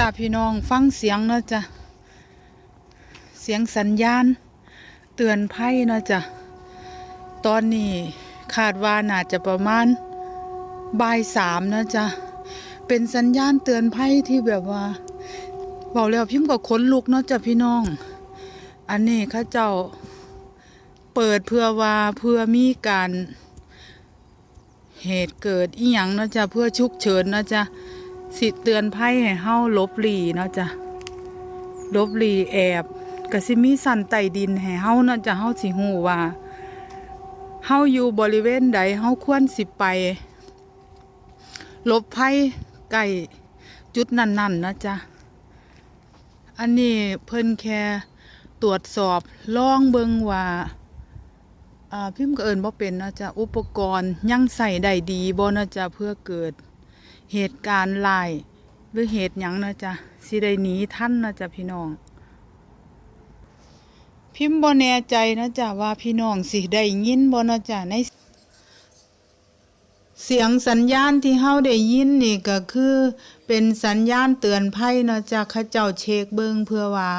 จ้าพี่น้องฟังเสียงเนาะจ้ะเสียงสัญญาณ เตือนภัยเนาะจ้ะตอนนี้คาดว่าน่าจะประมาณบ่ายสามนะจ้ะเป็นสัญญาณเตือนภัยที่แบบว่าบอกแล้วพิมพ์ก็ขนลุกเนาะจ้ะพี่น้อง อันนี้ข้าเจ้าเปิดเพื่อว่าเพื่อมีการเหตุเกิดอีหยังนะจ้ะเพื่อฉุกเฉินนะจ้ะ สิเตือนภัยให้เฮาลบหลีเนาะจ้ะลบหลีแอบก็สิมีสันใต้ดินให้เฮาเนาะจ้ะเฮาสิฮู้ว่าเฮาอยู่บริเวณใดเฮาควรสิไป ลบภัยใกล้จุดนั้นๆเนาะจ้ะอันนี้เพิ่นแค่ตรวจสอบลองเบิงว่าพิมพ์ก็เอินบ่เป็นนะจ้ะอุปกรณ์ยังใส่ได้ดีบ่นะจ้ะเพื่อเกิด เหตุการณ์ลายหรือเหตุหยังนะจ้ะสิได้หนีทันนะจ้ะพี่น้อง พิมพ์บ่แน่ใจนะจ้ะว่าพี่น้องสิได้ยินบ่นะจ้ะในเสียงสัญญาณที่เฮาได้ยินนี่ก็คือ เป็นสัญญาณเตือนภัยนะจ้ะเขาเจ้าเช็คเบิ่งเพื่อว่า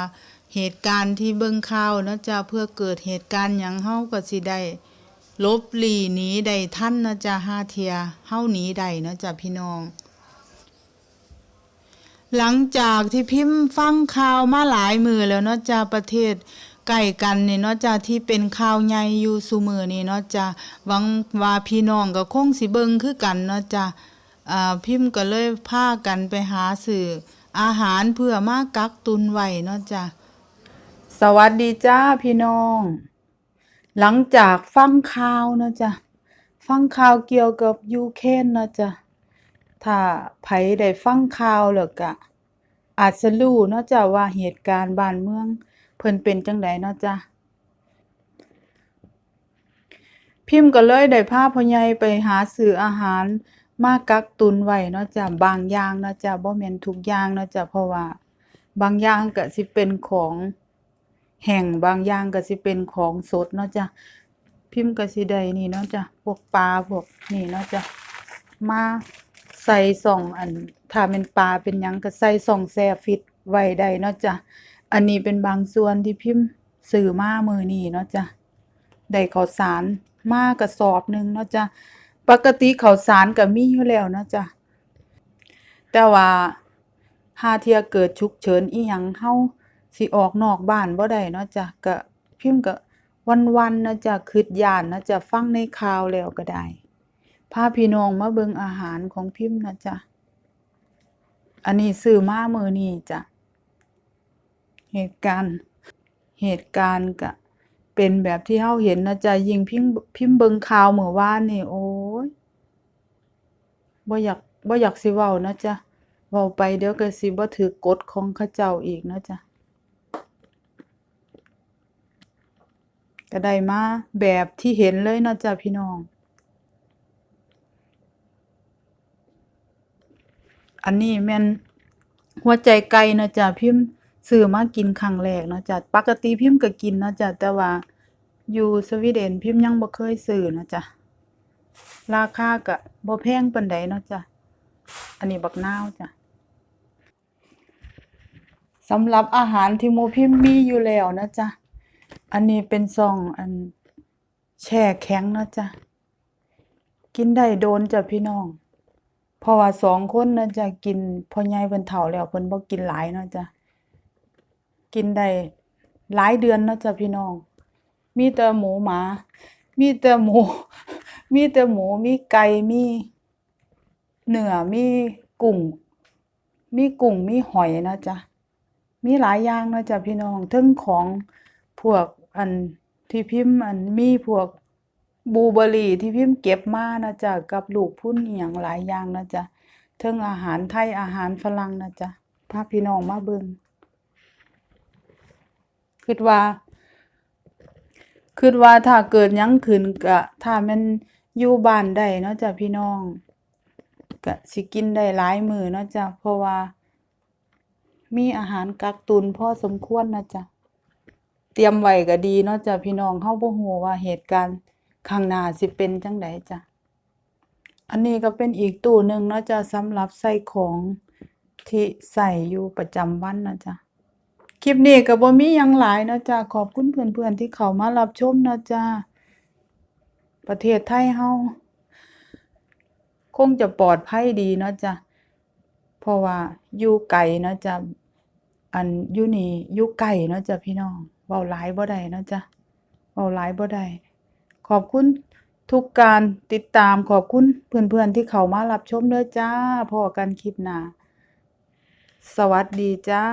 เหตุการณ์ที่เบิ่งข่าวนะจ้ะเพื่อเกิดเหตุการณ์หยังเฮาก็สิได้ลบหลีหนีได้ทันนะจ้ะหาเทียเฮาหนีได้นะจ้ะพี่น้อง หลังจากที่พิมพ์ฟังข่าวมาหลายมือแล้วเนาะจ้ะประเทศใกล้กันนี่เนาะจ้ะที่เป็นข่าวใหญ่อยู่ซุมือนี่เนาะจ้ะหวังว่าพี่น้องก็คงสิเบิงคือกันเนาะจ้ะอ่าพิมพ์ก็เลยพากันไปหาสื่ออาหารเพื่อมากักตุนไว้เนาะจ้ะสวัสดีจ้าพี่น้อง หลังจากฟังข่าวเนาะจ้ะฟังข่าวเกี่ยวกับยูเครนเนาะจ้ะ ถ้าไผได้ฟังข่าวแล้วก็อาจจะรู้เนาะจ้ะว่าเหตุการณ์บ้านเมือง เพิ่นเป็นจังไดเนาะจ้ะพิมพ์ก็เลยได้พาพ่อใหญ่ไปหาซื้ออาหารมากักตุนไว้เนาะจ้ะบางอย่างเนาะจ้ะบ่แม่นทุกอย่างเนาะจ้ะเพราะว่า บางอย่างก็สิเป็นของแห้งบางอย่างก็สิเป็นของสดเนาะจ้ะพิมพ์ก็สิได้นี่เนาะจ้ะพวกปลาพวกนี่เนาะจ้ะมา ใส่ส่องอันถ้าเป็นปลาเป็นหยังก็ใส่ส่องแซ่ฟิตไว้ได้เนาะจ้ะอันนี้เป็นบางส่วนที่พิมพ์ซื้อมามือนี้เนาะจ้ะได้ข้าวสารมากกระสอบหนึ่งเนาะจ้ะปกติข้าวสารก็มีอยู่แล้วเนาะจ้ะแต่ว่าหาเทียเกิดฉุกเฉินอีหยังเฮาสิออกนอกบ้านบ่ได้เนาะจ้ะก็พิมพ์ก็วันๆเนาะจ้ะคิดยานเนาะจ้ะฟังในข่าวแล้วก็ได้ พาพี่น้องมาเบิงอาหารของพิมพ์นะจ๊ะ อันนี้ซื้อมามือนี้จ้ะ เหตุการณ์ เหตุการณ์ก็เป็นแบบที่เฮาเห็นนะจ๊ะ ยิงพิมพ์พิมพ์เบิงข่าวเมื่อวานนี่โอ้ยบ่อยากบ่อยากสิเว้านะจ๊ะเว้าไปเดี๋ยวก็สิบ่ถูกกฎของเขาเจ้าอีกนะจ๊ะก็ได้มาแบบที่เห็นเลยนะจ๊ะพี่น้อง อันนี้แม่นหัวใจไก่นะจ้ะพิมพ์ซื้อมากินครั้งแรกนะจ้ะปกติพิมพ์ก็กินนะจ้ะแต่ว่าอยู่สวีเดนพิมพ์ยังบ่เคยซื้อนะจ้ะราคาก็บ่แพงปานใดเนาะจ้ะอันนี้บักนาวจ้ะสำหรับอาหารที่หมู่พิมพ์มีอยู่แล้วนะจ้ะอันนี้เป็นซองอันแช่แข็งนะจ้ะกินได้โดนจ้ะพี่น้อง เพราะว่าสองคนน่ะจะกินพ่อใหญ่เพิ่นเฒ่าแล้วเพิ่นบ่กินหลายเนาะจ้ะกินได้หลายเดือนเนาะจ้ะพี่น้อง มีแต่หมูหมา มีแต่หมู มีแต่หมู มีไก่มีเนื้อมีกุ้งมีกุ้งมีหอยนะจ๊ะมีหลายอย่างนาะจ้ะพี่น้องทั้งของพวกอันที่พิมพ์อันมีพวก บูเบอรี่ที่พิมพ์เก็บมานะจ๊ะกับลูกพุ่นอหย่างหลายอย่างนะจ๊ะเทิงอาหารไทยอาหารฝรั่งนะจ๊ะพาพี่น้องมาเบิ่งคิดว่าคิดว่าถ้าเกิดหยังขึ้นก็ถ้าม่นอยู่บ้านได้เนาะจ้ะพี่น้องก็สิกินได้หลายมือเนาะจ้ะเพราะว่า มีอาหารกักตุนพอสมควรนะจ๊ะเตรียมไว้ก็ดีเนาะจ้ะพี่น้องเฮาบ่ฮู้ว่าเหตุการณ์ ข้างหน้าสิเป็นจังใดจ้ะ อันนี้ก็เป็นอีกตู้หนึ่งเนาะจ้ะสำหรับใส่ของที่ใช้อยู่ประจำวันนะจ้ะ คลิปนี้ก็บ่มียังหลายนะจ้ะ ขอบคุณเพื่อนๆที่เข้ามารับชมนะจ้ะ ประเทศไทยเราคงจะปลอดภัยดีเนาะจ้ะ เพราะว่าอยู่ไกลเนาะจ้ะ อันอยู่นี่อยู่ใกล้เนาะจ้ะพี่น้องเว้าหลายบ่ได้เนาะจ้ะเว้าหลายบ่ได้ ขอบคุณทุกการติดตามขอบคุณเพื่อนๆที่เข้ามารับชมเด้อจ้าพอกันคลิปหน้าสวัสดีจ้า